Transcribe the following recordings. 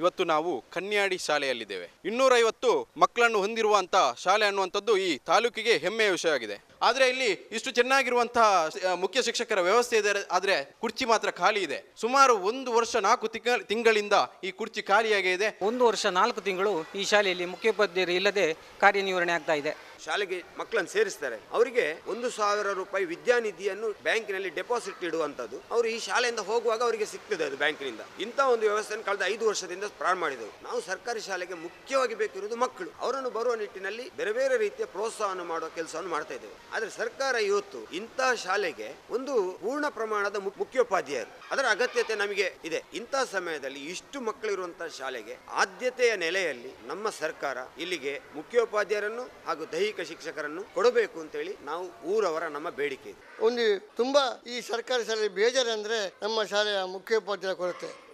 ಇವತ್ತು ನಾವು ಕನ್ಯಾಡಿ ಶಾಲೆಯಲ್ಲಿದ್ದೇವೆ. ಇನ್ನೂರೈವತ್ತು ಮಕ್ಕಳನ್ನು ಹೊಂದಿರುವಂಥ ಶಾಲೆ ಅನ್ನುವಂಥದ್ದು ಈ ತಾಲೂಕಿಗೆ ಹೆಮ್ಮೆಯ ವಿಷಯವಾಗಿದೆ. ಆದರೆ ಇಲ್ಲಿ ಇಷ್ಟು ಚೆನ್ನಾಗಿರುವಂತಹ ಮುಖ್ಯ ಶಿಕ್ಷಕರ ವ್ಯವಸ್ಥೆ ಇದೆ, ಆದರೆ ಕುರ್ಚಿ ಮಾತ್ರ ಖಾಲಿ ಇದೆ. ಸುಮಾರು ಒಂದು ವರ್ಷ ನಾಲ್ಕು ತಿಂಗಳ ತಿಂಗಳಿಂದ ಈ ಕುರ್ಚಿ ಖಾಲಿಯಾಗಿದೆ ಒಂದು ವರ್ಷ ನಾಲ್ಕು ತಿಂಗಳು ಈ ಶಾಲೆಯಲ್ಲಿ ಮುಖ್ಯೋಪಾಧ್ಯಾಯರು ಇಲ್ಲದೆ ಕಾರ್ಯನಿರ್ವಹಣೆ ಆಗ್ತಾ ಇದೆ. ಶಾಲೆಗೆ ಮಕ್ಕಳನ್ನು ಸೇರಿಸ್ತಾರೆ. ಅವರಿಗೆ ಒಂದು ಸಾವಿರ ರೂಪಾಯಿ ವಿದ್ಯಾನಿಧಿಯನ್ನು ಬ್ಯಾಂಕಿನಲ್ಲಿ ಡೆಪಾಸಿಟ್ ಇಡುವಂತದ್ದು ಅವರು ಈ ಶಾಲೆಯಿಂದ ಹೋಗುವಾಗ ಅವರಿಗೆ ಸಿಗ್ತದೆ ಅದು ಬ್ಯಾಂಕಿನಿಂದ. ಇಂಥ ಒಂದು ವ್ಯವಸ್ಥೆಯನ್ನು ಕಳೆದ ಐದು ವರ್ಷದಿಂದ ಪ್ರಾರಂಭ ಮಾಡಿದೆವು. ನಾವು ಸರ್ಕಾರಿ ಶಾಲೆಗೆ ಮುಖ್ಯವಾಗಿ ಬೇಕಿರುವುದು ಮಕ್ಕಳು. ಅವರನ್ನು ಬರುವ ನಿಟ್ಟಿನಲ್ಲಿ ಬೇರೆ ಬೇರೆ ರೀತಿಯ ಪ್ರೋತ್ಸಾಹವನ್ನು ಮಾಡುವ ಕೆಲಸವನ್ನು ಮಾಡ್ತಾ ಇದ್ದೇವೆ. ಆದರೆ ಸರ್ಕಾರ ಇವತ್ತು ಇಂತಹ ಶಾಲೆಗೆ ಒಂದು ಪೂರ್ಣ ಪ್ರಮಾಣದ ಮುಖ್ಯೋಪಾಧ್ಯಾಯರು. ಅದರ ಅಗತ್ಯತೆ ನಮಗೆ ಇದೆ. ಇಂತಹ ಸಮಯದಲ್ಲಿ ಇಷ್ಟು ಮಕ್ಕಳಿರುವಂತಹ ಶಾಲೆಗೆ ಆದ್ಯತೆಯ ನೆಲೆಯಲ್ಲಿ ನಮ್ಮ ಸರ್ಕಾರ ಇಲ್ಲಿಗೆ ಮುಖ್ಯೋಪಾಧ್ಯಾಯರನ್ನು ಹಾಗೂ ದೈಹಿಕ ಶಿಕ್ಷಕರನ್ನು ಕೊಡಬೇಕು ಅಂತೇಳಿ ನಾವು ಊರವರ ನಮ್ಮ ಬೇಡಿಕೆ ಇದೆ. ಒಂದು ತುಂಬ ಈ ಸರ್ಕಾರಿ ಶಾಲೆ ಬೇಜಾರಂದರೆ ನಮ್ಮ ಶಾಲೆಯ ಮುಖ್ಯೋಪಾಧ್ಯಾಯ ಕೊರತೆ.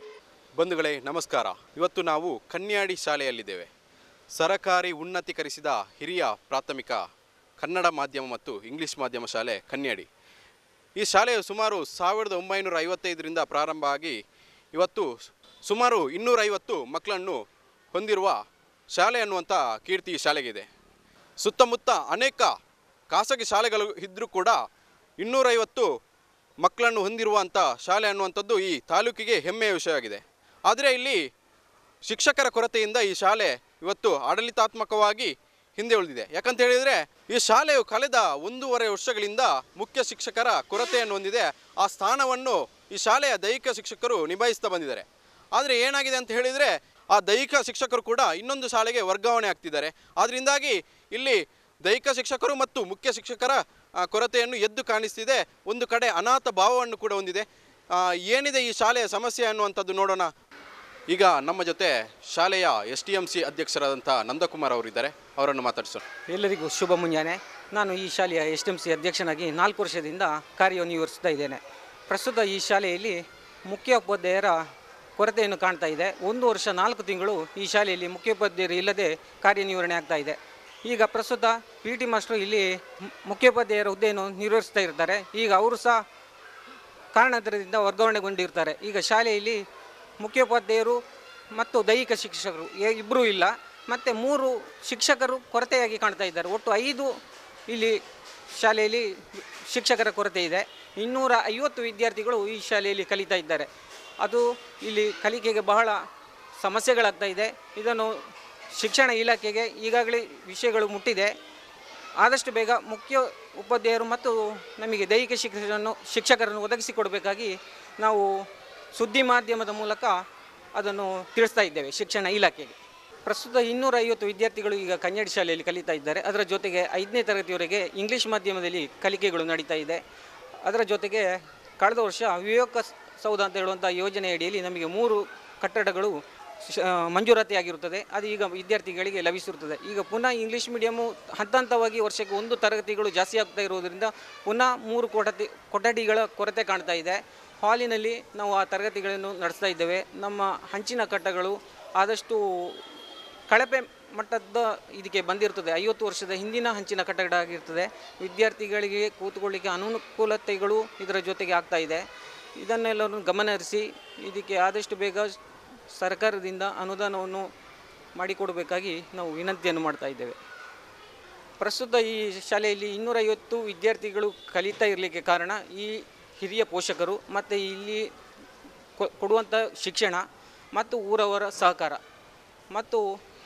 ಬಂಧುಗಳೇ ನಮಸ್ಕಾರ. ಇವತ್ತು ನಾವು ಕನ್ಯಾಡಿ ಶಾಲೆಯಲ್ಲಿದ್ದೇವೆ. ಸರಕಾರಿ ಉನ್ನತೀಕರಿಸಿದ ಹಿರಿಯ ಪ್ರಾಥಮಿಕ ಕನ್ನಡ ಮಾಧ್ಯಮ ಮತ್ತು ಇಂಗ್ಲಿಷ್ ಮಾಧ್ಯಮ ಶಾಲೆ ಕನ್ಯಾಡಿ. ಈ ಶಾಲೆಯು ಸುಮಾರು ಸಾವಿರದ ಒಂಬೈನೂರ ಐವತ್ತೈದರಿಂದ ಪ್ರಾರಂಭ ಆಗಿ ಇವತ್ತು ಸುಮಾರು ಇನ್ನೂರೈವತ್ತು ಮಕ್ಕಳನ್ನು ಹೊಂದಿರುವ ಶಾಲೆ ಅನ್ನುವಂಥ ಕೀರ್ತಿ ಈ ಶಾಲೆಗಿದೆ. ಸುತ್ತಮುತ್ತ ಅನೇಕ ಖಾಸಗಿ ಶಾಲೆಗಳು ಇದ್ದರೂ ಕೂಡ ಇನ್ನೂರೈವತ್ತು ಮಕ್ಕಳನ್ನು ಹೊಂದಿರುವಂಥ ಶಾಲೆ ಅನ್ನುವಂಥದ್ದು ಈ ತಾಲೂಕಿಗೆ ಹೆಮ್ಮೆಯ ವಿಷಯವಾಗಿದೆ ಆದರೆ ಇಲ್ಲಿ ಶಿಕ್ಷಕರ ಕೊರತೆಯಿಂದ ಈ ಶಾಲೆ ಇವತ್ತು ಆಡಳಿತಾತ್ಮಕವಾಗಿ ಹಿಂದೆ ಉಳಿದಿದೆ. ಯಾಕಂತ ಹೇಳಿದರೆ ಈ ಶಾಲೆಯು ಕಳೆದ ಒಂದೂವರೆ ವರ್ಷಗಳಿಂದ ಮುಖ್ಯ ಶಿಕ್ಷಕರ ಕೊರತೆಯನ್ನು ಹೊಂದಿದೆ. ಆ ಸ್ಥಾನವನ್ನು ಈ ಶಾಲೆಯ ದೈಹಿಕ ಶಿಕ್ಷಕರು ನಿಭಾಯಿಸ್ತಾ ಬಂದಿದ್ದಾರೆ. ಆದರೆ ಏನಾಗಿದೆ ಅಂತ ಹೇಳಿದರೆ ಆ ದೈಹಿಕ ಶಿಕ್ಷಕರು ಕೂಡ ಇನ್ನೊಂದು ಶಾಲೆಗೆ ವರ್ಗಾವಣೆ ಆಗ್ತಿದ್ದಾರೆ. ಆದ್ದರಿಂದಾಗಿ ಇಲ್ಲಿ ದೈಹಿಕ ಶಿಕ್ಷಕರು ಮತ್ತು ಮುಖ್ಯ ಶಿಕ್ಷಕರ ಕೊರತೆಯನ್ನು ಎದ್ದು ಕಾಣಿಸ್ತಿದೆ. ಒಂದು ಕಡೆ ಅನಾಥ ಭಾವವನ್ನು ಕೂಡ ಹೊಂದಿದೆ. ಏನಿದೆ ಈ ಶಾಲೆಯ ಸಮಸ್ಯೆ ಅನ್ನುವಂಥದ್ದು ನೋಡೋಣ. ಈಗ ನಮ್ಮ ಜೊತೆ ಶಾಲೆಯ ಎಸ್ ಟಿ ಎಂ ಸಿ ಅಧ್ಯಕ್ಷರಾದಂಥ ನಂದಕುಮಾರ್ ಅವರಿದ್ದಾರೆ. ಅವರನ್ನು ಮಾತಾಡಿಸೋಣ. ಎಲ್ಲರಿಗೂ ಶುಭ ಮುಂಜಾನೆ. ನಾನು ಈ ಶಾಲೆಯ ಎಸ್ ಟಿ ಎಂ ಸಿ ಅಧ್ಯಕ್ಷನಾಗಿ ನಾಲ್ಕು ವರ್ಷದಿಂದ ಕಾರ್ಯನಿರ್ವಹಿಸ್ತಾ ಇದ್ದೇನೆ. ಪ್ರಸ್ತುತ ಈ ಶಾಲೆಯಲ್ಲಿ ಮುಖ್ಯೋಪಾಧ್ಯಾಯರ ಕೊರತೆಯನ್ನು ಕಾಣ್ತಾ ಇದೆ. ಒಂದು ವರ್ಷ ನಾಲ್ಕು ತಿಂಗಳು ಈ ಶಾಲೆಯಲ್ಲಿ ಮುಖ್ಯೋಪಾಧ್ಯಾಯರು ಇಲ್ಲದೆ ಕಾರ್ಯನಿರ್ವಹಣೆ ಆಗ್ತಾ ಇದೆ. ಈಗ ಪ್ರಸ್ತುತ ಪಿ ಟಿ ಮಾಸ್ಟರ್ ಇಲ್ಲಿ ಮುಖ್ಯೋಪಾಧ್ಯಾಯರ ಹುದ್ದೆಯನ್ನು ನಿರ್ವಹಿಸ್ತಾ ಇರ್ತಾರೆ. ಈಗ ಅವರು ಸಹ ಕಾರಣಾಂತರದಿಂದ ವರ್ಗಾವಣೆಗೊಂಡಿರ್ತಾರೆ. ಈಗ ಶಾಲೆಯಲ್ಲಿ ಮುಖ್ಯೋಪಾಧ್ಯಾಯರು ಮತ್ತು ದೈಹಿಕ ಶಿಕ್ಷಕರು ಇಬ್ಬರೂ ಇಲ್ಲ. ಮತ್ತು ಮೂರು ಶಿಕ್ಷಕರು ಕೊರತೆಯಾಗಿ ಕಾಣ್ತಾ ಇದ್ದಾರೆ. ಒಟ್ಟು ಐದು ಇಲ್ಲಿ ಶಾಲೆಯಲ್ಲಿ ಶಿಕ್ಷಕರ ಕೊರತೆ ಇದೆ. ಇನ್ನೂರ ಐವತ್ತು ವಿದ್ಯಾರ್ಥಿಗಳು ಈ ಶಾಲೆಯಲ್ಲಿ ಕಲಿತಾ ಇದ್ದಾರೆ. ಅದು ಇಲ್ಲಿ ಕಲಿಕೆಗೆ ಬಹಳ ಸಮಸ್ಯೆಗಳಾಗ್ತಾ ಇದೆ. ಇದನ್ನು ಶಿಕ್ಷಣ ಇಲಾಖೆಗೆ ಈಗಾಗಲೇ ವಿಷಯಗಳು ಮುಟ್ಟಿದೆ. ಆದಷ್ಟು ಬೇಗ ಮುಖ್ಯ ಉಪಾಧ್ಯಾಯರು ಮತ್ತು ನಮಗೆ ದೈಹಿಕ ಶಿಕ್ಷಕರನ್ನು ಶಿಕ್ಷಕರನ್ನು ಒದಗಿಸಿಕೊಡಬೇಕಾಗಿ ನಾವು ಸುದ್ದಿ ಮಾಧ್ಯಮದ ಮೂಲಕ ಅದನ್ನು ತಿಳಿಸ್ತಾ ಇದ್ದೇವೆ ಶಿಕ್ಷಣ ಇಲಾಖೆಗೆ. ಪ್ರಸ್ತುತ ಇನ್ನೂರ ಐವತ್ತು ವಿದ್ಯಾರ್ಥಿಗಳು ಈಗ ಕನ್ನಡ ಶಾಲೆಯಲ್ಲಿ ಕಲಿತಾ ಇದ್ದಾರೆ. ಅದರ ಜೊತೆಗೆ ಐದನೇ ತರಗತಿಯವರೆಗೆ ಇಂಗ್ಲೀಷ್ ಮಾಧ್ಯಮದಲ್ಲಿ ಕಲಿಕೆಗಳು ನಡೀತಾ ಇದೆ. ಅದರ ಜೊತೆಗೆ ಕಳೆದ ವರ್ಷ ವಿವೇಕ ಸೌಧ ಅಂತ ಹೇಳುವಂಥ ಯೋಜನೆಯಡಿಯಲ್ಲಿ ನಮಗೆ ಮೂರು ಕಟ್ಟಡಗಳು ಮಂಜೂರಾತಿಯಾಗಿರುತ್ತದೆ. ಅದು ಈಗ ವಿದ್ಯಾರ್ಥಿಗಳಿಗೆ ಲಭಿಸಿರುತ್ತದೆ. ಈಗ ಪುನಃ ಇಂಗ್ಲೀಷ್ ಮೀಡಿಯಮು ಹಂತ ಹಂತವಾಗಿ ವರ್ಷಕ್ಕೆ ಒಂದು ತರಗತಿಗಳು ಜಾಸ್ತಿ ಆಗ್ತಾ ಇರುವುದರಿಂದ ಪುನಃ ಮೂರು ಕೊಠತಿ, ಕೊಠಡಿಗಳ ಕೊರತೆ ಕಾಣ್ತಾ ಇದೆ. ಹಾಲಿನಲ್ಲಿ ನಾವು ಆ ತರಗತಿಗಳನ್ನು ನಡೆಸ್ತಾ ಇದ್ದೇವೆ. ನಮ್ಮ ಹಂಚಿನ ಕಟ್ಟಗಳು ಆದಷ್ಟು ಕಳಪೆ ಮಟ್ಟದ ಇದಕ್ಕೆ ಬಂದಿರ್ತದೆ ಐವತ್ತು ವರ್ಷದ ಹಿಂದಿನ ಹಂಚಿನ ಕಟ್ಟಡ ಆಗಿರ್ತದೆ ವಿದ್ಯಾರ್ಥಿಗಳಿಗೆ ಕೂತ್ಕೊಳ್ಳಿಕ್ಕೆ ಅನುಕೂಲತೆಗಳು ಇದರ ಜೊತೆಗೆ ಆಗ್ತಾ ಇದೆ. ಇದನ್ನೆಲ್ಲರೂ ಗಮನಹರಿಸಿ, ಇದಕ್ಕೆ ಆದಷ್ಟು ಬೇಗ ಸರ್ಕಾರದಿಂದ ಅನುದಾನವನ್ನು ಮಾಡಿಕೊಡಬೇಕಾಗಿ ನಾವು ವಿನಂತಿಯನ್ನು ಮಾಡ್ತಾ ಇದ್ದೇವೆ. ಪ್ರಸ್ತುತ ಈ ಶಾಲೆಯಲ್ಲಿ ಇನ್ನೂರೈವತ್ತು ವಿದ್ಯಾರ್ಥಿಗಳು ಕಲಿತಾ ಇರಲಿಕ್ಕೆ ಕಾರಣ ಈ ಹಿರಿಯ ಪೋಷಕರು ಮತ್ತು ಇಲ್ಲಿ ಕೊಡುವಂಥ ಶಿಕ್ಷಣ ಮತ್ತು ಊರವರ ಸಹಕಾರ ಮತ್ತು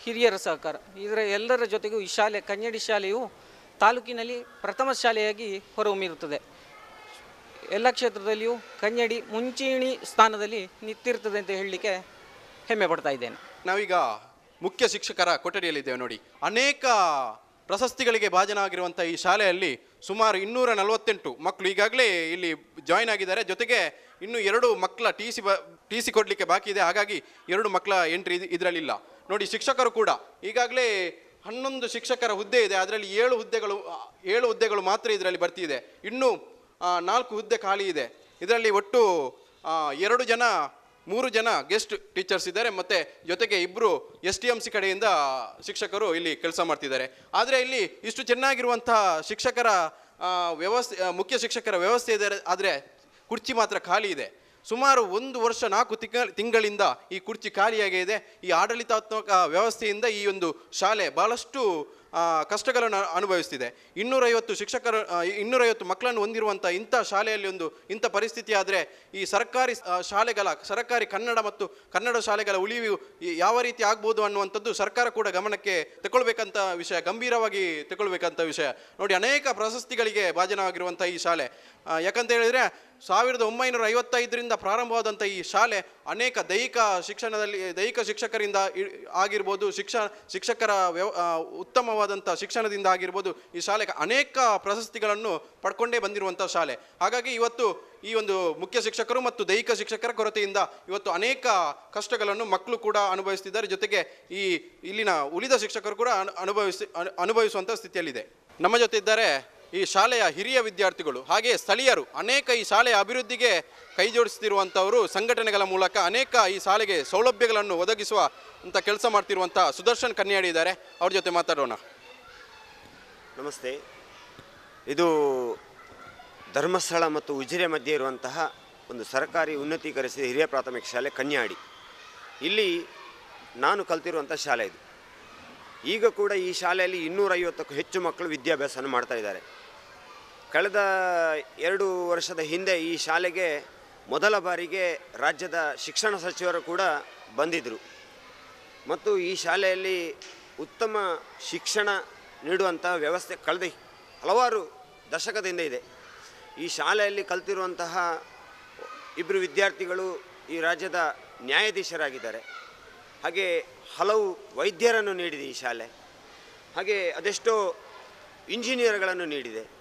ಹಿರಿಯರ ಸಹಕಾರ. ಇದರ ಎಲ್ಲರ ಜೊತೆಗೂ ಈ ಶಾಲೆ, ಕನ್ನಡಿ ಶಾಲೆಯು ತಾಲೂಕಿನಲ್ಲಿ ಪ್ರಥಮ ಶಾಲೆಯಾಗಿ ಹೊರಹೊಮ್ಮಿರುತ್ತದೆ. ಎಲ್ಲ ಕ್ಷೇತ್ರದಲ್ಲಿಯೂ ಕನ್ನಡಿ ಮುಂಚೂಣಿ ಸ್ಥಾನದಲ್ಲಿ ನಿಂತಿರ್ತದೆ ಅಂತ ಹೇಳಲಿಕ್ಕೆ ಹೆಮ್ಮೆ ಪಡ್ತಾ ಇದ್ದೇನೆ. ನಾವೀಗ ಮುಖ್ಯ ಶಿಕ್ಷಕರ ಕೊಠಡಿಯಲ್ಲಿದ್ದೇವೆ ನೋಡಿ. ಅನೇಕ ಪ್ರಶಸ್ತಿಗಳಿಗೆ ಭಾಜನವಾಗಿರುವಂಥ ಈ ಶಾಲೆಯಲ್ಲಿ ಸುಮಾರು ಇನ್ನೂರ ನಲವತ್ತೆಂಟು ಮಕ್ಕಳು ಈಗಾಗಲೇ ಇಲ್ಲಿ ಜಾಯ್ನ್ ಆಗಿದ್ದಾರೆ. ಜೊತೆಗೆ ಇನ್ನು ಎರಡು ಮಕ್ಕಳ ಟಿ ಸಿ ಬ ಟಿ ಸಿ ಕೊಡಲಿಕ್ಕೆ ಬಾಕಿ ಇದೆ. ಹಾಗಾಗಿ ಎರಡು ಮಕ್ಕಳ ಎಂಟ್ರಿ ಇದರಲ್ಲಿಲ್ಲ. ನೋಡಿ, ಶಿಕ್ಷಕರು ಕೂಡ ಈಗಾಗಲೇ ಹನ್ನೊಂದು ಶಿಕ್ಷಕರ ಹುದ್ದೆ ಇದೆ. ಅದರಲ್ಲಿ ಏಳು ಹುದ್ದೆಗಳು ಏಳು ಹುದ್ದೆಗಳು ಮಾತ್ರ ಇದರಲ್ಲಿ ಬರ್ತಿದೆ. ಇನ್ನು ನಾಲ್ಕು ಹುದ್ದೆ ಖಾಲಿ ಇದೆ. ಇದರಲ್ಲಿ ಒಟ್ಟು ಎರಡು ಜನ ಮೂರು ಜನ ಗೆಸ್ಟ್ ಟೀಚರ್ಸ್ ಇದ್ದಾರೆ, ಮತ್ತು ಜೊತೆಗೆ ಇಬ್ಬರು ಎಸ್ ಟಿ ಎಂ ಸಿ ಕಡೆಯಿಂದ ಶಿಕ್ಷಕರು ಇಲ್ಲಿ ಕೆಲಸ ಮಾಡ್ತಿದ್ದಾರೆ. ಆದರೆ ಇಲ್ಲಿ ಇಷ್ಟು ಚೆನ್ನಾಗಿರುವಂತಹ ಶಿಕ್ಷಕರ ವ್ಯವಸ್ಥೆ ಮುಖ್ಯ ಶಿಕ್ಷಕರ ವ್ಯವಸ್ಥೆ ಇದೆ, ಆದರೆ ಕುರ್ಚಿ ಮಾತ್ರ ಖಾಲಿ ಇದೆ. ಸುಮಾರು ಒಂದು ವರ್ಷ ನಾಲ್ಕು ತಿಂಗಳ ತಿಂಗಳಿಂದ ಈ ಕುರ್ಚಿ ಖಾಲಿಯಾಗಿದೆ ಈ ಆಡಳಿತಾತ್ಮಕ ವ್ಯವಸ್ಥೆಯಿಂದ ಈ ಒಂದು ಶಾಲೆ ಬಹಳಷ್ಟು ಕಷ್ಟಗಳನ್ನು ಅನುಭವಿಸ್ತಿದೆ. ಇನ್ನೂರೈವತ್ತು ಶಿಕ್ಷಕರು ಇನ್ನೂರೈವತ್ತು ಮಕ್ಕಳನ್ನು ಹೊಂದಿರುವಂಥ ಇಂಥ ಶಾಲೆಯಲ್ಲಿ ಒಂದು ಇಂಥ ಪರಿಸ್ಥಿತಿ ಆದರೆ, ಈ ಸರ್ಕಾರಿ ಶಾಲೆಗಳ, ಸರ್ಕಾರಿ ಕನ್ನಡ ಮತ್ತು ಕನ್ನಡ ಶಾಲೆಗಳ ಉಳಿವು ಯಾವ ರೀತಿ ಆಗ್ಬೋದು ಅನ್ನುವಂಥದ್ದು ಸರ್ಕಾರ ಕೂಡ ಗಮನಕ್ಕೆ ತಗೊಳ್ಬೇಕಂತ ವಿಷಯ, ಗಂಭೀರವಾಗಿ ತಗೊಳ್ಬೇಕಂತ ವಿಷಯ. ನೋಡಿ, ಅನೇಕ ಪ್ರಶಸ್ತಿಗಳಿಗೆ ಭಾಜನವಾಗಿರುವಂಥ ಈ ಶಾಲೆ. ಯಾಕಂತ ಹೇಳಿದರೆ ಸಾವಿರದ ಒಂಬೈನೂರ ಐವತ್ತೈದರಿಂದ ಪ್ರಾರಂಭವಾದಂಥ ಈ ಶಾಲೆ ಅನೇಕ ದೈಹಿಕ ಶಿಕ್ಷಣದಲ್ಲಿ, ದೈಹಿಕ ಶಿಕ್ಷಕರಿಂದ ಆಗಿರ್ಬೋದು, ಶಿಕ್ಷ, ಶಿಕ್ಷಕರ ವ್ಯವ ಉತ್ತಮವಾದಂಥ ಶಿಕ್ಷಣದಿಂದ ಆಗಿರ್ಬೋದು, ಈ ಶಾಲೆಗೆ ಅನೇಕ ಪ್ರಶಸ್ತಿಗಳನ್ನು ಪಡ್ಕೊಂಡೇ ಬಂದಿರುವಂಥ ಶಾಲೆ. ಹಾಗಾಗಿ ಇವತ್ತು ಈ ಒಂದು ಮುಖ್ಯ ಶಿಕ್ಷಕರು ಮತ್ತು ದೈಹಿಕ ಶಿಕ್ಷಕರ ಕೊರತೆಯಿಂದ ಇವತ್ತು ಅನೇಕ ಕಷ್ಟಗಳನ್ನು ಮಕ್ಕಳು ಕೂಡ ಅನುಭವಿಸ್ತಿದ್ದಾರೆ. ಜೊತೆಗೆ ಈ ಇಲ್ಲಿನ ಉಳಿದ ಶಿಕ್ಷಕರು ಕೂಡ ಅನು- ಅನುಭವಿಸಿ ಅನುಭವಿಸುವಂಥ ಸ್ಥಿತಿಯಲ್ಲಿದೆ. ನಮ್ಮ ಜೊತೆ ಇದ್ದಾರೆ ಈ ಶಾಲೆಯ ಹಿರಿಯ ವಿದ್ಯಾರ್ಥಿಗಳು ಹಾಗೆ ಸ್ಥಳೀಯರು ಅನೇಕ ಈ ಶಾಲೆಯ ಅಭಿವೃದ್ಧಿಗೆ ಕೈ ಜೋಡಿಸ್ತಿರುವಂಥವರು ಸಂಘಟನೆಗಳ ಮೂಲಕ ಅನೇಕ ಈ ಶಾಲೆಗೆ ಸೌಲಭ್ಯಗಳನ್ನು ಒದಗಿಸುವ ಅಂತ ಕೆಲಸ ಮಾಡ್ತಿರುವಂಥ ಸುದರ್ಶನ್ ಕನ್ಯಾಡಿ ಇದ್ದಾರೆ. ಅವ್ರ ಜೊತೆ ಮಾತಾಡೋಣ. ನಮಸ್ತೆ. ಇದು ಧರ್ಮಸ್ಥಳ ಮತ್ತು ಉಜಿರೆ ಮಧ್ಯೆ ಇರುವಂತಹ ಒಂದು ಸರ್ಕಾರಿ ಉನ್ನತೀಕರಿಸಿದ ಹಿರಿಯ ಪ್ರಾಥಮಿಕ ಶಾಲೆ ಕನ್ಯಾಡಿ. ಇಲ್ಲಿ ನಾನು ಕಲ್ತಿರುವಂಥ ಶಾಲೆ ಇದು. ಈಗ ಕೂಡ ಈ ಶಾಲೆಯಲ್ಲಿ ಇನ್ನೂರೈವತ್ತಕ್ಕೂ ಹೆಚ್ಚು ಮಕ್ಕಳು ವಿದ್ಯಾಭ್ಯಾಸವನ್ನು ಮಾಡ್ತಾ ಇದ್ದಾರೆ. ಕಳೆದ ಎರಡು ವರ್ಷದ ಹಿಂದೆ ಈ ಶಾಲೆಗೆ ಮೊದಲ ಬಾರಿಗೆ ರಾಜ್ಯದ ಶಿಕ್ಷಣ ಸಚಿವರು ಕೂಡ ಬಂದಿದ್ದರು ಮತ್ತು ಈ ಶಾಲೆಯಲ್ಲಿ ಉತ್ತಮ ಶಿಕ್ಷಣ ನೀಡುವಂತಹ ವ್ಯವಸ್ಥೆ ಕಳೆದ ಹಲವಾರು ದಶಕದಿಂದ ಇದೆ. ಈ ಶಾಲೆಯಲ್ಲಿ ಕಲ್ತಿರುವಂತಹ ಇಬ್ಬರು ವಿದ್ಯಾರ್ಥಿಗಳು ಈ ರಾಜ್ಯದ ನ್ಯಾಯಾಧೀಶರಾಗಿದ್ದಾರೆ. ಹಾಗೆ ಹಲವು ವೈದ್ಯರನ್ನು ನೀಡಿದೆ ಈ ಶಾಲೆ. ಹಾಗೆ ಅದೆಷ್ಟೋ ಇಂಜಿನಿಯರ್ಗಳನ್ನು ನೀಡಿದೆ.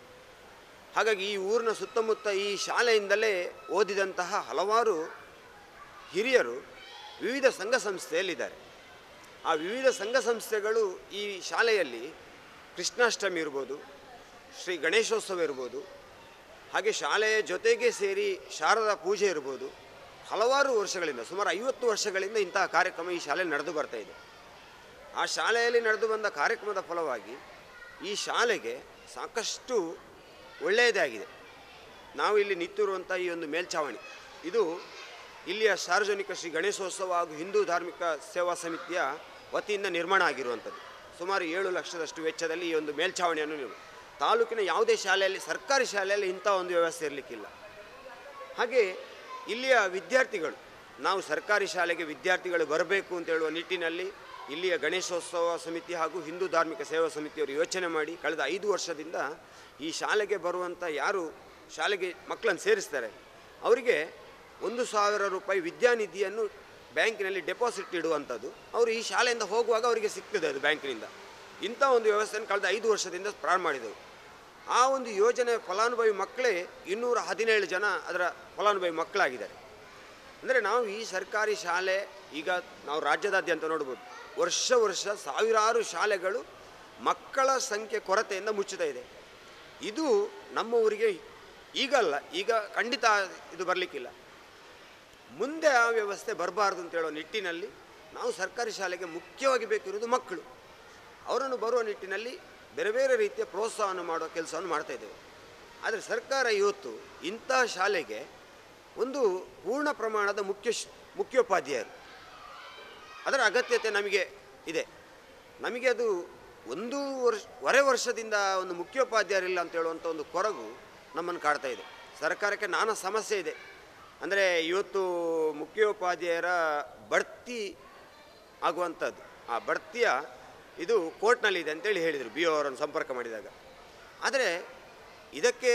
ಹಾಗಾಗಿ ಈ ಊರಿನ ಸುತ್ತಮುತ್ತ ಈ ಶಾಲೆಯಿಂದಲೇ ಓದಿದಂತಹ ಹಲವಾರು ಹಿರಿಯರು ವಿವಿಧ ಸಂಘ ಸಂಸ್ಥೆಯಲ್ಲಿದ್ದಾರೆ. ಆ ವಿವಿಧ ಸಂಘ ಸಂಸ್ಥೆಗಳು ಈ ಶಾಲೆಯಲ್ಲಿ ಕೃಷ್ಣಾಷ್ಟಮಿ ಇರ್ಬೋದು, ಶ್ರೀ ಗಣೇಶೋತ್ಸವ ಇರ್ಬೋದು, ಹಾಗೆ ಶಾಲೆಯ ಜೊತೆಗೆ ಸೇರಿ ಶಾರದಾ ಪೂಜೆ ಇರ್ಬೋದು. ಹಲವಾರು ವರ್ಷಗಳಿಂದ, ಸುಮಾರು ಐವತ್ತು ವರ್ಷಗಳಿಂದ ಇಂತಹ ಕಾರ್ಯಕ್ರಮ ಈ ಶಾಲೆಯಲ್ಲಿ ನಡೆದು ಬರ್ತಾ ಇದೆ. ಆ ಶಾಲೆಯಲ್ಲಿ ನಡೆದು ಬಂದ ಕಾರ್ಯಕ್ರಮದ ಫಲವಾಗಿ ಈ ಶಾಲೆಗೆ ಸಾಕಷ್ಟು ಒಳ್ಳೆಯದಾಗಿದೆ. ನಾವು ಇಲ್ಲಿ ನಿಂತಿರುವಂಥ ಈ ಒಂದು ಮೇಲ್ಛಾವಣಿ, ಇದು ಇಲ್ಲಿಯ ಸಾರ್ವಜನಿಕ ಶ್ರೀ ಗಣೇಶೋತ್ಸವ ಹಾಗೂ ಹಿಂದೂ ಧಾರ್ಮಿಕ ಸೇವಾ ಸಮಿತಿಯ ವತಿಯಿಂದ ನಿರ್ಮಾಣ ಆಗಿರುವಂಥದ್ದು. ಸುಮಾರು ಏಳು ಲಕ್ಷದಷ್ಟು ವೆಚ್ಚದಲ್ಲಿ ಈ ಒಂದು ಮೇಲ್ಛಾವಣಿಯನ್ನು ನೀವು ತಾಲೂಕಿನ ಯಾವುದೇ ಶಾಲೆಯಲ್ಲಿ, ಸರ್ಕಾರಿ ಶಾಲೆಯಲ್ಲಿ ಇಂಥ ಒಂದು ವ್ಯವಸ್ಥೆ ಇರಲಿಕ್ಕಿಲ್ಲ. ಹಾಗೆ ಇಲ್ಲಿಯ ವಿದ್ಯಾರ್ಥಿಗಳು, ನಾವು ಸರ್ಕಾರಿ ಶಾಲೆಗೆ ವಿದ್ಯಾರ್ಥಿಗಳು ಬರಬೇಕು ಅಂತ ಹೇಳುವ ನಿಟ್ಟಿನಲ್ಲಿ ಇಲ್ಲಿಯ ಗಣೇಶೋತ್ಸವ ಸಮಿತಿ ಹಾಗೂ ಹಿಂದೂ ಧಾರ್ಮಿಕ ಸೇವಾ ಸಮಿತಿಯವರು ಯೋಚನೆ ಮಾಡಿ ಕಳೆದ ಐದು ವರ್ಷದಿಂದ ಈ ಶಾಲೆಗೆ ಬರುವಂಥ ಯಾರು ಶಾಲೆಗೆ ಮಕ್ಕಳನ್ನು ಸೇರಿಸ್ತಾರೆ, ಅವರಿಗೆ ಒಂದು ಸಾವಿರ ರೂಪಾಯಿ ವಿದ್ಯಾನಿಧಿಯನ್ನು ಬ್ಯಾಂಕಿನಲ್ಲಿ ಡೆಪಾಸಿಟ್ ಇಡುವಂಥದ್ದು ಅವರು ಈ ಶಾಲೆಯಿಂದ ಹೋಗುವಾಗ ಅವರಿಗೆ ಸಿಗ್ತದೆ ಅದು ಬ್ಯಾಂಕಿನಿಂದ. ಇಂಥ ಒಂದು ವ್ಯವಸ್ಥೆಯನ್ನು ಕಳೆದ ಐದು ವರ್ಷದಿಂದ ಪ್ರಾರಂಭ ಮಾಡಿದೆವು. ಆ ಒಂದು ಯೋಜನೆ ಫಲಾನುಭವಿ ಮಕ್ಕಳೇ ಇನ್ನೂರ ಹದಿನೇಳು ಜನ ಅದರ ಫಲಾನುಭವಿ ಮಕ್ಕಳಾಗಿದ್ದಾರೆ. ಅಂದರೆ ನಾವು ಈ ಸರ್ಕಾರಿ ಶಾಲೆ ಈಗ ನಾವು ರಾಜ್ಯದಾದ್ಯಂತ ನೋಡ್ಬೋದು. ವರ್ಷ ವರ್ಷ ಸಾವಿರಾರು ಶಾಲೆಗಳು ಮಕ್ಕಳ ಸಂಖ್ಯೆ ಕೊರತೆಯಿಂದ ಮುಚ್ಚುತ್ತಾ ಇದೆ. ಇದು ನಮ್ಮ ಊರಿಗೆ ಈಗಲ್ಲ ಈಗ ಖಂಡಿತ ಇದು ಬರಲಿಕ್ಕಿಲ್ಲ. ಮುಂದೆ ಆ ವ್ಯವಸ್ಥೆ ಬರಬಾರ್ದು ಅಂತ ಹೇಳೋ ನಿಟ್ಟಿನಲ್ಲಿ ನಾವು ಸರ್ಕಾರಿ ಶಾಲೆಗೆ ಮುಖ್ಯವಾಗಿ ಬೇಕಿರುವುದು ಮಕ್ಕಳು. ಅವರನ್ನು ಬರುವ ನಿಟ್ಟಿನಲ್ಲಿ ಬೇರೆ ಬೇರೆ ರೀತಿಯ ಪ್ರೋತ್ಸಾಹವನ್ನು ಮಾಡುವ ಕೆಲಸವನ್ನು ಮಾಡ್ತಾ ಇದ್ದೇವೆ. ಆದರೆ ಸರ್ಕಾರ ಇವತ್ತು ಇಂಥ ಶಾಲೆಗೆ ಒಂದು ಪೂರ್ಣ ಪ್ರಮಾಣದ ಮುಖ್ಯ ಮುಖ್ಯೋಪಾಧ್ಯಾಯರು ಅದರ ಅಗತ್ಯತೆ ನಮಗೆ ಇದೆ. ನಮಗೆ ಅದು ಒಂದು ವರ್ಷ ವರೆ ವರ್ಷದಿಂದ ಒಂದು ಮುಖ್ಯೋಪಾಧ್ಯಾಯರಿಲ್ಲ ಅಂತ ಹೇಳುವಂಥ ಒಂದು ಕೊರಗು ನಮ್ಮನ್ನು ಕಾಡ್ತಾ ಇದೆ. ಸರ್ಕಾರಕ್ಕೆ ನಾನಾ ಸಮಸ್ಯೆ ಇದೆ. ಅಂದರೆ ಇವತ್ತು ಮುಖ್ಯೋಪಾಧ್ಯಾಯರ ಬಡ್ತಿ ಆಗುವಂಥದ್ದು ಆ ಬಡ್ತಿಯ ಇದು ಕೋರ್ಟ್ನಲ್ಲಿದೆ ಅಂತೇಳಿ ಹೇಳಿದರು ಬಿ ಒ ಅವರನ್ನು ಸಂಪರ್ಕ ಮಾಡಿದಾಗ. ಆದರೆ ಇದಕ್ಕೆ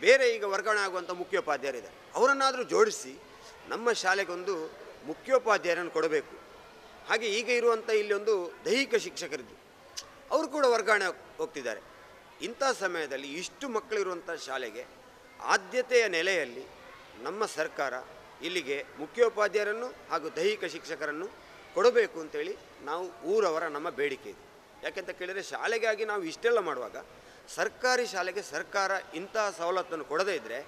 ಬೇರೆ ಈಗ ವರ್ಗಾವಣೆ ಆಗುವಂಥ ಮುಖ್ಯೋಪಾಧ್ಯಾಯರಿದೆ ಅವರನ್ನಾದರೂ ಜೋಡಿಸಿ ನಮ್ಮ ಶಾಲೆಗೊಂದು ಮುಖ್ಯೋಪಾಧ್ಯಾಯರನ್ನು ಕೊಡಬೇಕು. ಹಾಗೆ ಈಗ ಇರುವಂಥ ಇಲ್ಲಿ ಒಂದು ದೈಹಿಕ ಶಿಕ್ಷಕರಿದ್ದು, ಅವರು ಕೂಡ ವರ್ಗಾವಣೆ ಹೋಗ್ತಿದ್ದಾರೆ. ಇಂಥ ಸಮಯದಲ್ಲಿ ಇಷ್ಟು ಮಕ್ಕಳಿರುವಂಥ ಶಾಲೆಗೆ ಆದ್ಯತೆಯ ನೆಲೆಯಲ್ಲಿ ನಮ್ಮ ಸರ್ಕಾರ ಇಲ್ಲಿಗೆ ಮುಖ್ಯೋಪಾಧ್ಯಾಯರನ್ನು ಹಾಗೂ ದೈಹಿಕ ಶಿಕ್ಷಕರನ್ನು ಕೊಡಬೇಕು ಅಂತೇಳಿ ನಾವು ಊರವರ ನಮ್ಮ ಬೇಡಿಕೆ ಇದೆ. ಯಾಕೆಂತ ಕೇಳಿದರೆ ಶಾಲೆಗಾಗಿ ನಾವು ಇಷ್ಟೆಲ್ಲ ಮಾಡುವಾಗ ಸರ್ಕಾರಿ ಶಾಲೆಗೆ ಸರ್ಕಾರ ಇಂತಹ ಸವಲತ್ತನ್ನು ಕೊಡದೇ ಇದ್ದರೆ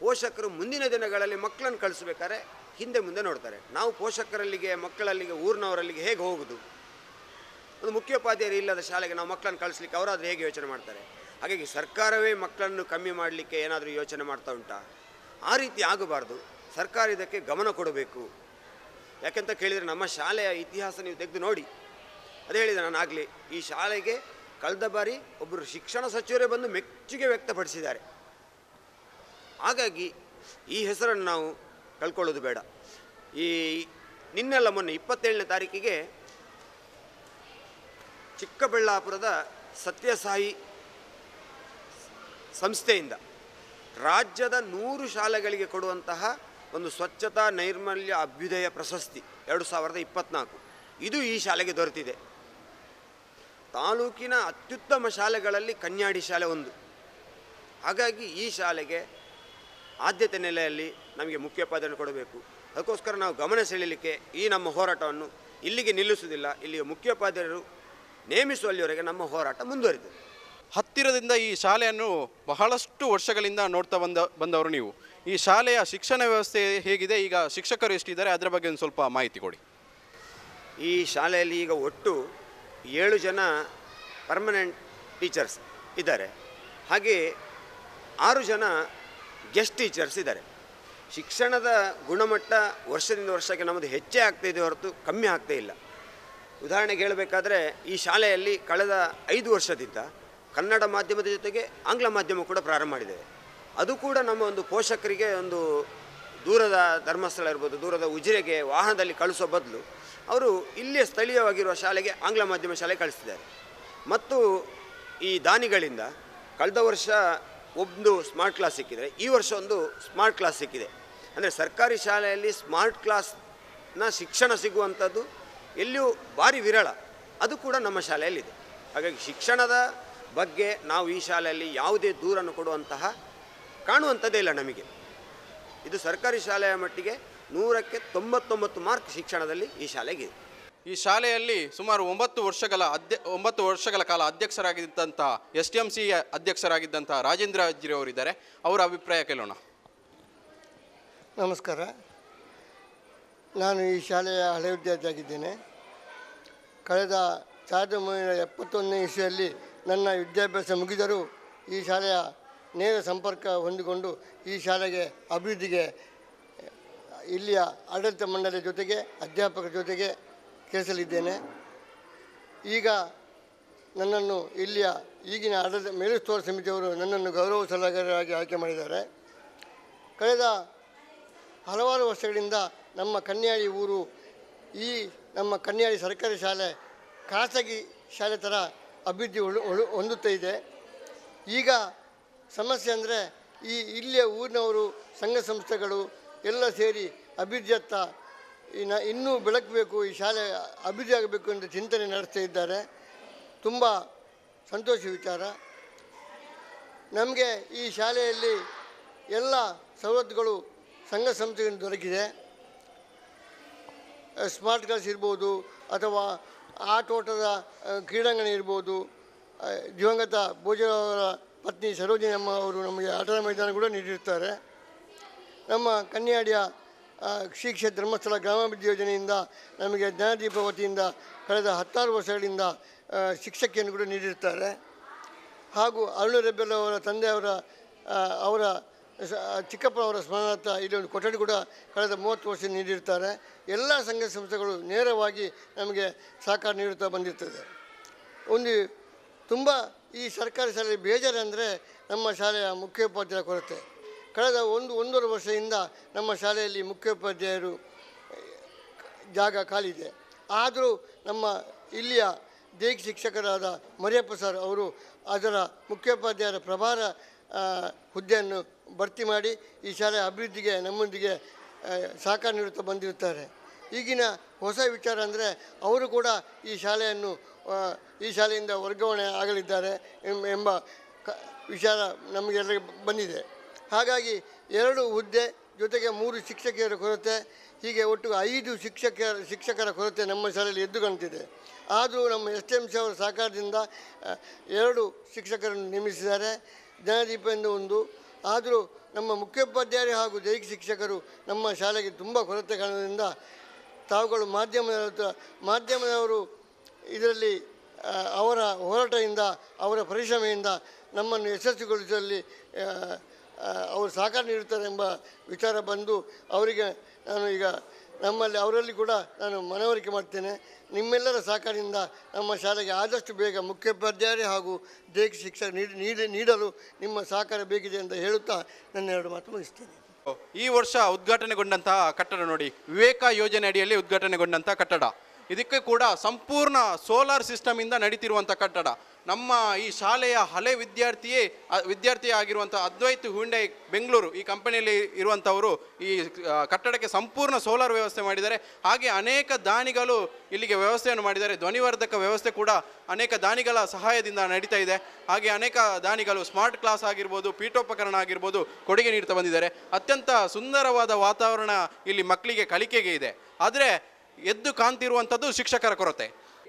ಪೋಷಕರು ಮುಂದಿನ ದಿನಗಳಲ್ಲಿ ಮಕ್ಕಳನ್ನು ಕಳಿಸ್ಬೇಕಾದ್ರೆ ಹಿಂದೆ ಮುಂದೆ ನೋಡ್ತಾರೆ. ನಾವು ಪೋಷಕರಲ್ಲಿಗೆ, ಮಕ್ಕಳಲ್ಲಿಗೆ, ಊರಿನವರಲ್ಲಿಗೆ ಹೇಗೆ ಹೋಗೋದು? ಒಂದು ಮುಖ್ಯೋಪಾಧ್ಯಾಯರು ಇಲ್ಲದ ಶಾಲೆಗೆ ನಾವು ಮಕ್ಕಳನ್ನು ಕಳಿಸ್ಲಿಕ್ಕೆ ಅವರಾದರೂ ಹೇಗೆ ಯೋಚನೆ ಮಾಡ್ತಾರೆ? ಹಾಗಾಗಿ ಸರ್ಕಾರವೇ ಮಕ್ಕಳನ್ನು ಕಮ್ಮಿ ಮಾಡಲಿಕ್ಕೆ ಏನಾದರೂ ಯೋಚನೆ ಮಾಡ್ತಾ ಉಂಟಾ? ಆ ರೀತಿ ಆಗಬಾರ್ದು. ಸರ್ಕಾರ ಇದಕ್ಕೆ ಗಮನ ಕೊಡಬೇಕು. ಯಾಕೆಂತ ಕೇಳಿದರೆ ನಮ್ಮ ಶಾಲೆಯ ಇತಿಹಾಸ ನೀವು ತೆಗೆದು ನೋಡಿ. ಅದು ಹೇಳಿದೆ ನಾನು ಆಗಲಿ, ಈ ಶಾಲೆಗೆ ಕಳೆದ ಬಾರಿ ಒಬ್ಬರು ಶಿಕ್ಷಣ ಸಚಿವರೇ ಬಂದು ಮೆಚ್ಚುಗೆ ವ್ಯಕ್ತಪಡಿಸಿದ್ದಾರೆ. ಹಾಗಾಗಿ ಈ ಹೆಸರನ್ನು ನಾವು ಕಳ್ಕೊಳ್ಳೋದು ಬೇಡ. ಈ ನಿನ್ನೆಲ್ಲ ಮೊನ್ನೆ ಇಪ್ಪತ್ತೇಳನೇ ತಾರೀಕಿಗೆ ಚಿಕ್ಕಬಳ್ಳಾಪುರದ ಸತ್ಯಸಾಯಿ ಸಂಸ್ಥೆಯಿಂದ ರಾಜ್ಯದ ನೂರು ಶಾಲೆಗಳಿಗೆ ಕೊಡುವಂತಹ ಒಂದು ಸ್ವಚ್ಛತಾ ನೈರ್ಮಲ್ಯ ಅಭ್ಯುದಯ ಪ್ರಶಸ್ತಿ ಎರಡು ಸಾವಿರದ ಇಪ್ಪತ್ತ್ನಾಲ್ಕು ಇದು ಈ ಶಾಲೆಗೆ ದೊರೆತಿದೆ. ತಾಲೂಕಿನ ಅತ್ಯುತ್ತಮ ಶಾಲೆಗಳಲ್ಲಿ ಕನ್ಯಾಡಿ ಶಾಲೆ ಒಂದು. ಹಾಗಾಗಿ ಈ ಶಾಲೆಗೆ ಆದ್ಯತೆ ನೆಲೆಯಲ್ಲಿ ನಮಗೆ ಮುಖ್ಯೋಪಾಧ್ಯಾಯನ ಕೊಡಬೇಕು. ಅದಕ್ಕೋಸ್ಕರ ನಾವು ಗಮನ ಸೆಳೆಯಲಿಕ್ಕೆ ಈ ನಮ್ಮ ಹೋರಾಟವನ್ನು ಇಲ್ಲಿಗೆ ನಿಲ್ಲಿಸುವುದಿಲ್ಲ. ಇಲ್ಲಿಯ ಮುಖ್ಯೋಪಾಧ್ಯಾಯರು ನೇಮಿಸುವಲ್ಲಿವರೆಗೆ ನಮ್ಮ ಹೋರಾಟ ಮುಂದುವರಿದೆ ಹತ್ತಿರದಿಂದ ಈ ಶಾಲೆಯನ್ನು ಬಹಳಷ್ಟು ವರ್ಷಗಳಿಂದ ನೋಡ್ತಾ ಬಂದ ಬಂದವರು ನೀವು. ಈ ಶಾಲೆಯ ಶಿಕ್ಷಣ ವ್ಯವಸ್ಥೆ ಹೇಗಿದೆ? ಈಗ ಶಿಕ್ಷಕರು ಎಷ್ಟಿದ್ದಾರೆ? ಅದರ ಬಗ್ಗೆ ಒಂದು ಸ್ವಲ್ಪ ಮಾಹಿತಿ ಕೊಡಿ. ಈ ಶಾಲೆಯಲ್ಲಿ ಈಗ ಒಟ್ಟು ಏಳು ಜನ ಪರ್ಮನೆಂಟ್ ಟೀಚರ್ಸ್ ಇದ್ದಾರೆ. ಹಾಗೆ ಆರು ಜನ ಗೆಸ್ಟ್ ಟೀಚರ್ಸ್ ಇದ್ದಾರೆ. ಶಿಕ್ಷಣದ ಗುಣಮಟ್ಟ ವರ್ಷದಿಂದ ವರ್ಷಕ್ಕೆ ನಮ್ಮದು ಹೆಚ್ಚೇ ಆಗ್ತಾಯಿದೆ ಹೊರತು ಕಮ್ಮಿ ಆಗ್ತಾ ಇಲ್ಲ. ಉದಾಹರಣೆಗೆ ಹೇಳಬೇಕಾದ್ರೆ, ಈ ಶಾಲೆಯಲ್ಲಿ ಕಳೆದ ಐದು ವರ್ಷದಿಂದ ಕನ್ನಡ ಮಾಧ್ಯಮದ ಜೊತೆಗೆ ಆಂಗ್ಲ ಮಾಧ್ಯಮ ಕೂಡ ಪ್ರಾರಂಭ ಮಾಡಿದ್ದೇವೆ ಅದು ಕೂಡ ನಮ್ಮ ಒಂದು ಪೋಷಕರಿಗೆ ಒಂದು ದೂರದ ಧರ್ಮಸ್ಥಳ ಇರ್ಬೋದು, ದೂರದ ಉಜಿರೆಗೆ, ವಾಹನದಲ್ಲಿ ಕಳಿಸೋ ಬದಲು ಅವರು ಇಲ್ಲಿಯೇ ಸ್ಥಳೀಯವಾಗಿರುವ ಶಾಲೆಗೆ ಆಂಗ್ಲ ಮಾಧ್ಯಮ ಶಾಲೆ ಕಳಿಸ್ತಿದ್ದಾರೆ. ಮತ್ತು ಈ ದಾನಿಗಳಿಂದ ಕಳೆದ ವರ್ಷ ಒಂದು ಸ್ಮಾರ್ಟ್ ಕ್ಲಾಸ್ ಸಿಕ್ಕಿದರೆ, ಈ ವರ್ಷ ಒಂದು ಸ್ಮಾರ್ಟ್ ಕ್ಲಾಸ್ ಸಿಕ್ಕಿದೆ. ಅಂದರೆ ಸರ್ಕಾರಿ ಶಾಲೆಯಲ್ಲಿ ಸ್ಮಾರ್ಟ್ ಕ್ಲಾಸ್ನ ಶಿಕ್ಷಣ ಸಿಗುವಂಥದ್ದು ಎಲ್ಲಿಯೂ ಭಾರಿ ವಿರಳ. ಅದು ಕೂಡ ನಮ್ಮ ಶಾಲೆಯಲ್ಲಿದೆ. ಹಾಗಾಗಿ ಶಿಕ್ಷಣದ ಬಗ್ಗೆ ನಾವು ಈ ಶಾಲೆಯಲ್ಲಿ ಯಾವುದೇ ದೂರನ್ನು ಕೊಡುವಂತಹ ಕಾಣುವಂಥದ್ದೇ ಇಲ್ಲ ನಮಗೆ. ಇದು ಸರ್ಕಾರಿ ಶಾಲೆಯ ಮಟ್ಟಿಗೆ ನೂರಕ್ಕೆ ತೊಂಬತ್ತೊಂಬತ್ತು ಮಾರ್ಕ್ ಶಿಕ್ಷಣದಲ್ಲಿ ಈ ಶಾಲೆಗಿದೆ ಈ ಶಾಲೆಯಲ್ಲಿ ಸುಮಾರು ಒಂಬತ್ತು ವರ್ಷಗಳ ಅಧ್ಯ ಒಂಬತ್ತು ವರ್ಷಗಳ ಕಾಲ ಅಧ್ಯಕ್ಷರಾಗಿದ್ದಂಥ ಎಸ್ ಟಿ ಎಂ ಸಿ ಅಧ್ಯಕ್ಷರಾಗಿದ್ದಂಥ ರಾಜೇಂದ್ರ ಅಜ್ಜಿರಿ ಅವರಿದ್ದಾರೆ ಅವರ ಅಭಿಪ್ರಾಯ ಕೇಳೋಣ. ನಮಸ್ಕಾರ. ನಾನು ಈ ಶಾಲೆಯ ಹಳೆ ವಿದ್ಯಾರ್ಥಿಯಾಗಿದ್ದೇನೆ ಕಳೆದ ಸಾವಿರದ ಒಂಬೈನೂರ ಎಪ್ಪತ್ತೊಂದನೇ ಇಸ್ವಿಯಲ್ಲಿ ನನ್ನ ವಿದ್ಯಾಭ್ಯಾಸ ಮುಗಿದರೂ ಈ ಶಾಲೆಯ ನೇರ ಸಂಪರ್ಕ ಹೊಂದಿಕೊಂಡು ಈ ಶಾಲೆಗೆ ಅಭಿವೃದ್ಧಿಗೆ, ಇಲ್ಲಿಯ ಆಡಳಿತ ಮಂಡಳಿಯ ಜೊತೆಗೆ, ಅಧ್ಯಾಪಕರ ಜೊತೆಗೆ ಕೆಲಸಲಿದ್ದೇನೆ ಈಗ ನನ್ನನ್ನು ಇಲ್ಲಿಯ ಈಗಿನ ಆಡಳಿತ, ಮೇಲುಸ್ತುವಾರಿ ಸಮಿತಿಯವರು ನನ್ನನ್ನು ಗೌರವ ಸಲಹೆಗಾರರಾಗಿ ಆಯ್ಕೆ ಮಾಡಿದ್ದಾರೆ. ಕಳೆದ ಹಲವಾರು ವರ್ಷಗಳಿಂದ ನಮ್ಮ ಕನ್ಯಾಳಿ ಊರು, ಈ ನಮ್ಮ ಕನ್ಯಾಳಿ ಸರ್ಕಾರಿ ಶಾಲೆ, ಖಾಸಗಿ ಶಾಲೆ ಥರ ಅಭಿವೃದ್ಧಿ ಹೊಂದುತ್ತಾ ಇದೆ. ಈಗ ಸಮಸ್ಯೆ ಅಂದರೆ ಈ ಇಲ್ಲಿಯ ಊರಿನವರು, ಸಂಘ ಸಂಸ್ಥೆಗಳು ಎಲ್ಲ ಸೇರಿ ಅಭಿವೃದ್ಧಿಯತ್ತ ಇನ್ನು ಇನ್ನೂ ಬೆಳಕಬೇಕು, ಈ ಶಾಲೆ ಅಭಿವೃದ್ಧಿ ಆಗಬೇಕು ಎಂದು ಚಿಂತನೆ ನಡೆಸ್ತಾ ಇದ್ದಾರೆ. ತುಂಬ ಸಂತೋಷ ವಿಚಾರ. ನಮಗೆ ಈ ಶಾಲೆಯಲ್ಲಿ ಎಲ್ಲ ಸವಲತ್ತುಗಳು ಸಂಘ ಸಂಸ್ಥೆಗಳಿಂದ ದೊರಕಿದೆ. ಸ್ಮಾರ್ಟ್ ಕ್ಲಾಸ್ ಇರ್ಬೋದು, ಅಥವಾ ಆಟೋಟದ ಕ್ರೀಡಾಂಗಣ ಇರ್ಬೋದು ದಿವಂಗತ ಭೋಜನವರ ಪತ್ನಿ ಸರೋಜಿನಿ ಅಮ್ಮ ಅವರು ನಮಗೆ ಆಟದ ಮೈದಾನ ಕೂಡ ನೀಡಿರುತ್ತಾರೆ. ನಮ್ಮ ಕನ್ಯಾಡಿಯ ಕ್ಷೇತ್ರ ಧರ್ಮಸ್ಥಳ ಗ್ರಾಮಾಭಿವೃದ್ಧಿ ಯೋಜನೆಯಿಂದ ನಮಗೆ ಜ್ಞಾನದೀಪ ವತಿಯಿಂದ ಕಳೆದ ಹತ್ತಾರು ವರ್ಷಗಳಿಂದ ಶಿಕ್ಷಕಿಯನ್ನು ಕೂಡ ನೀಡಿರ್ತಾರೆ ಹಾಗೂ ಅರುಣ ರೆಬ್ಬೆಲ್ ಅವರ ತಂದೆಯವರ ಅವರ ಚಿಕ್ಕಪ್ಪನವರ ಸ್ಮರಣಾರ್ಥ ಇಲ್ಲಿ ಒಂದು ಕೊಠಡಿ ಕೂಡ ಕಳೆದ ಮೂವತ್ತು ವರ್ಷ ನೀಡಿರ್ತಾರೆ ಎಲ್ಲ ಸಂಘ ಸಂಸ್ಥೆಗಳು ನೇರವಾಗಿ ನಮಗೆ ಸಹಕಾರ ನೀಡುತ್ತಾ ಬಂದಿರ್ತದೆ. ಒಂದು ತುಂಬ ಈ ಸರ್ಕಾರಿ ಶಾಲೆ ಬೇಜಾರಂದರೆ ನಮ್ಮ ಶಾಲೆಯ ಮುಖ್ಯೋಪಾಧ್ಯಾಯ ಕೊರತೆ. ಕಳೆದ ಒಂದು, ಒಂದೂವರೆ ವರ್ಷದಿಂದ ನಮ್ಮ ಶಾಲೆಯಲ್ಲಿ ಮುಖ್ಯೋಪಾಧ್ಯಾಯರು ಜಾಗ ಖಾಲಿದೆ ಆದರೂ ನಮ್ಮ ಇಲ್ಲಿಯ ದೇಗ್ ಶಿಕ್ಷಕರಾದ ಮರಿಯಪ್ಪ ಸರ್ ಅವರು ಅದರ ಮುಖ್ಯೋಪಾಧ್ಯಾಯರ ಪ್ರಭಾರ ಹುದ್ದೆಯನ್ನು ಭರ್ತಿ ಮಾಡಿ ಈ ಶಾಲೆಯ ಅಭಿವೃದ್ಧಿಗೆ ನಮ್ಮೊಂದಿಗೆ ಸಹಕಾರ ನೀಡುತ್ತಾ ಬಂದಿರುತ್ತಾರೆ. ಈಗಿನ ಹೊಸ ವಿಚಾರ ಅಂದರೆ ಅವರು ಕೂಡ ಈ ಶಾಲೆಯನ್ನು ಈ ಶಾಲೆಯಿಂದ ವರ್ಗಾವಣೆ ಆಗಲಿದ್ದಾರೆ ಎಂಬ ವಿಚಾರ ನಮಗೆಲ್ಲರಿಗೆ ಬಂದಿದೆ. ಹಾಗಾಗಿ ಎರಡು ಹುದ್ದೆ ಜೊತೆಗೆ ಮೂರು ಶಿಕ್ಷಕಿಯರ ಕೊರತೆ, ಹೀಗೆ ಒಟ್ಟು ಐದು ಶಿಕ್ಷಕರ ಶಿಕ್ಷಕರ ಕೊರತೆ ನಮ್ಮ ಶಾಲೆಯಲ್ಲಿ ಎದ್ದು ಕಾಣ್ತಿದೆ. ಆದರೂ ನಮ್ಮ ಎಸ್ ಟಿ ಎಂ ಸಿ ಅವರ ಸಹಕಾರದಿಂದ ಎರಡು ಶಿಕ್ಷಕರನ್ನು ನೇಮಿಸಿದ್ದಾರೆ. ಎಂದು ಒಂದು. ಆದರೂ ನಮ್ಮ ಮುಖ್ಯೋಪಾಧ್ಯಾಯರು ಹಾಗೂ ದೈಹಿಕ ಶಿಕ್ಷಕರು ನಮ್ಮ ಶಾಲೆಗೆ ತುಂಬ ಕೊರತೆ ಕಾರಣದಿಂದ ತಾವುಗಳು ಮಾಧ್ಯಮದ ಮಾಧ್ಯಮದವರು ಇದರಲ್ಲಿ ಅವರ ಹೋರಾಟದಿಂದ, ಅವರ ಪರಿಶ್ರಮೆಯಿಂದ ನಮ್ಮನ್ನು ಯಶಸ್ವಿಗೊಳಿಸುವಲ್ಲಿ ಅವರು ಸಹಕಾರ ನೀಡುತ್ತಾರೆ ಎಂಬ ವಿಚಾರ ಬಂದು ಅವರಿಗೆ ನಾನು ಈಗ ನಮ್ಮಲ್ಲಿ ಅವರಲ್ಲಿ ಕೂಡ ನಾನು ಮನವರಿಕೆ ಮಾಡ್ತೇನೆ. ನಿಮ್ಮೆಲ್ಲರ ಸಹಕಾರದಿಂದ ನಮ್ಮ ಶಾಲೆಗೆ ಆದಷ್ಟು ಬೇಗ ಮುಖ್ಯೋಪಾಧ್ಯಾಯರೇ ಹಾಗೂ ದೇಹ ಶಿಕ್ಷಕ ನೀಡಿ ನೀಡಿ, ನೀಡಲು ನಿಮ್ಮ ಸಹಕಾರ ಬೇಕಿದೆ ಅಂತ ಹೇಳುತ್ತಾ ನನ್ನ ಎರಡು ಮಾತು ಮುಗಿಸ್ತೇನೆ. ಈ ವರ್ಷ ಉದ್ಘಾಟನೆಗೊಂಡಂತಹ ಕಟ್ಟಡ ನೋಡಿ, ವಿವೇಕ ಯೋಜನೆ ಅಡಿಯಲ್ಲಿ ಉದ್ಘಾಟನೆಗೊಂಡಂತಹ ಕಟ್ಟಡ. ಇದಕ್ಕೆ ಕೂಡ ಸಂಪೂರ್ಣ ಸೋಲಾರ್ ಸಿಸ್ಟಮ್ ಇಂದ ನಡೀತಿರುವಂಥ ಕಟ್ಟಡ. ನಮ್ಮ ಈ ಶಾಲೆಯ ಹಳೆ ವಿದ್ಯಾರ್ಥಿಯೇ ವಿದ್ಯಾರ್ಥಿ ಆಗಿರುವಂಥ ಅದ್ವೈತ್ ಹುಂಡೈ ಬೆಂಗಳೂರು ಈ ಕಂಪನಿಯಲ್ಲಿ ಇರುವಂಥವರು ಈ ಕಟ್ಟಡಕ್ಕೆ ಸಂಪೂರ್ಣ ಸೋಲಾರ್ ವ್ಯವಸ್ಥೆ ಮಾಡಿದ್ದಾರೆ. ಹಾಗೆ ಅನೇಕ ದಾನಿಗಳು ಇಲ್ಲಿಗೆ ವ್ಯವಸ್ಥೆಯನ್ನು ಮಾಡಿದ್ದಾರೆ. ಧ್ವನಿವರ್ಧಕ ವ್ಯವಸ್ಥೆ ಕೂಡ ಅನೇಕ ದಾನಿಗಳ ಸಹಾಯದಿಂದ ನಡೀತಾ ಇದೆ. ಹಾಗೆ ಅನೇಕ ದಾನಿಗಳು ಸ್ಮಾರ್ಟ್ ಕ್ಲಾಸ್ ಆಗಿರ್ಬೋದು, ಪೀಠೋಪಕರಣ ಆಗಿರ್ಬೋದು ಕೊಡುಗೆ ನೀಡ್ತಾ ಬಂದಿದ್ದಾರೆ. ಅತ್ಯಂತ ಸುಂದರವಾದ ವಾತಾವರಣ ಇಲ್ಲಿ ಮಕ್ಕಳಿಗೆ ಕಲಿಕೆಗೆ ಇದೆ. ಆದರೆ ಎದ್ದು ಕಾಣ್ತಿರುವಂಥದ್ದು ಶಿಕ್ಷಕರ ಕೊರತೆ.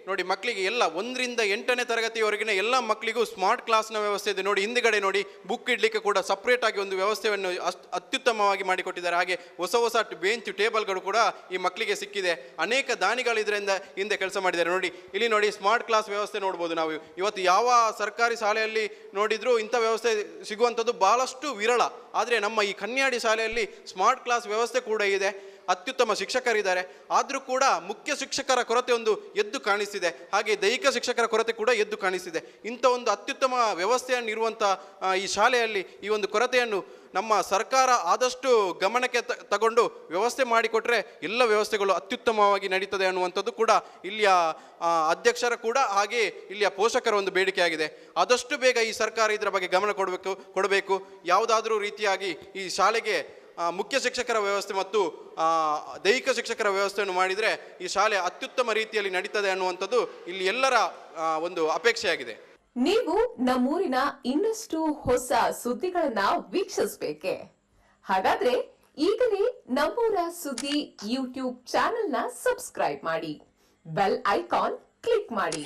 ನೋಡಿ ಮಕ್ಕಳಿಗೆ ಎಲ್ಲ ಒಂದರಿಂದ ಎಂಟನೇ ತರಗತಿಯವರೆಗಿನ ಎಲ್ಲ ಮಕ್ಕಳಿಗೂ ಸ್ಮಾರ್ಟ್ ಕ್ಲಾಸ್ನ ವ್ಯವಸ್ಥೆ ಇದೆ. ನೋಡಿ ಹಿಂದ್ಗಡೆ ನೋಡಿ ಬುಕ್ ಇಡಲಿಕ್ಕೆ ಕೂಡ ಸಪ್ರೇಟ್ ಆಗಿ ಒಂದು ವ್ಯವಸ್ಥೆಯನ್ನು ಅಷ್ಟು ಅತ್ಯುತ್ತಮವಾಗಿ ಮಾಡಿಕೊಟ್ಟಿದ್ದಾರೆ. ಹಾಗೆ ಹೊಸ ಹೊಸ ಬೆಂಚ್ ಟೇಬಲ್ಗಳು ಕೂಡ ಈ ಮಕ್ಕಳಿಗೆ ಸಿಕ್ಕಿದೆ. ಅನೇಕ ದಾನಿಗಳು ಹಿಂದೆ ಕೆಲಸ ಮಾಡಿದ್ದಾರೆ. ನೋಡಿ ಇಲ್ಲಿ ನೋಡಿ ಸ್ಮಾರ್ಟ್ ಕ್ಲಾಸ್ ವ್ಯವಸ್ಥೆ ನೋಡ್ಬೋದು ನಾವು. ಇವತ್ತು ಯಾವ ಸರ್ಕಾರಿ ಶಾಲೆಯಲ್ಲಿ ನೋಡಿದರೂ ಇಂಥ ವ್ಯವಸ್ಥೆ ಸಿಗುವಂಥದ್ದು ಭಾಳಷ್ಟು ವಿರಳ. ಆದರೆ ನಮ್ಮ ಈ ಕನ್ಯಾಡಿ ಶಾಲೆಯಲ್ಲಿ ಸ್ಮಾರ್ಟ್ ಕ್ಲಾಸ್ ವ್ಯವಸ್ಥೆ ಕೂಡ ಇದೆ. ಅತ್ಯುತ್ತಮ ಶಿಕ್ಷಕರಿದ್ದಾರೆ. ಆದರೂ ಕೂಡ ಮುಖ್ಯ ಶಿಕ್ಷಕರ ಕೊರತೆ ಒಂದು ಎದ್ದು ಕಾಣಿಸ್ತಿದೆ. ಹಾಗೆ ದೈಹಿಕ ಶಿಕ್ಷಕರ ಕೊರತೆ ಕೂಡ ಎದ್ದು ಕಾಣಿಸ್ತಿದೆ. ಇಂಥ ಒಂದು ಅತ್ಯುತ್ತಮ ವ್ಯವಸ್ಥೆಯನ್ನು ಇರುವಂಥ ಈ ಶಾಲೆಯಲ್ಲಿ ಈ ಒಂದು ಕೊರತೆಯನ್ನು ನಮ್ಮ ಸರ್ಕಾರ ಆದಷ್ಟು ಗಮನಕ್ಕೆ ತಗೊಂಡು ವ್ಯವಸ್ಥೆ ಮಾಡಿಕೊಟ್ರೆ ಎಲ್ಲ ವ್ಯವಸ್ಥೆಗಳು ಅತ್ಯುತ್ತಮವಾಗಿ ನಡೀತದೆ ಅನ್ನುವಂಥದ್ದು ಕೂಡ ಇಲ್ಲಿಯ ಅಧ್ಯಕ್ಷರ ಕೂಡ ಹಾಗೆ ಇಲ್ಲಿಯ ಪೋಷಕರ ಒಂದು ಬೇಡಿಕೆಯಾಗಿದೆ. ಆದಷ್ಟು ಬೇಗ ಈ ಸರ್ಕಾರ ಇದರ ಬಗ್ಗೆ ಗಮನ ಕೊಡಬೇಕು ಕೊಡಬೇಕು. ಯಾವುದಾದ್ರೂ ರೀತಿಯಾಗಿ ಈ ಶಾಲೆಗೆ ಮುಖ್ಯ ಶಿಕ್ಷಕರ ವ್ಯವಸ್ಥೆ ಮತ್ತು ದೈಹಿಕ ಶಿಕ್ಷಕರ ವ್ಯವಸ್ಥೆಯನ್ನು ಮಾಡಿದರೆ ಈ ಶಾಲೆ ಅತ್ಯುತ್ತಮ ರೀತಿಯಲ್ಲಿ ನಡೀತದೆ ಅನ್ನುವಂಥದ್ದು ಇಲ್ಲಿ ಎಲ್ಲರ ಒಂದು ಅಪೇಕ್ಷೆಯಾಗಿದೆ. ನೀವು ನಮ್ಮೂರಿನ ಇನ್ನಷ್ಟು ಹೊಸ ಸುದ್ದಿಗಳನ್ನ ವೀಕ್ಷಿಸಬೇಕೆ? ಹಾಗಾದ್ರೆ ಈಗಲೇ ನಮ್ಮೂರ ಸುದ್ದಿ ಯೂಟ್ಯೂಬ್ ಚಾನೆಲ್ನ ಸಬ್ಸ್ಕ್ರೈಬ್ ಮಾಡಿ. ಬೆಲ್ ಐಕಾನ್ ಕ್ಲಿಕ್ ಮಾಡಿ.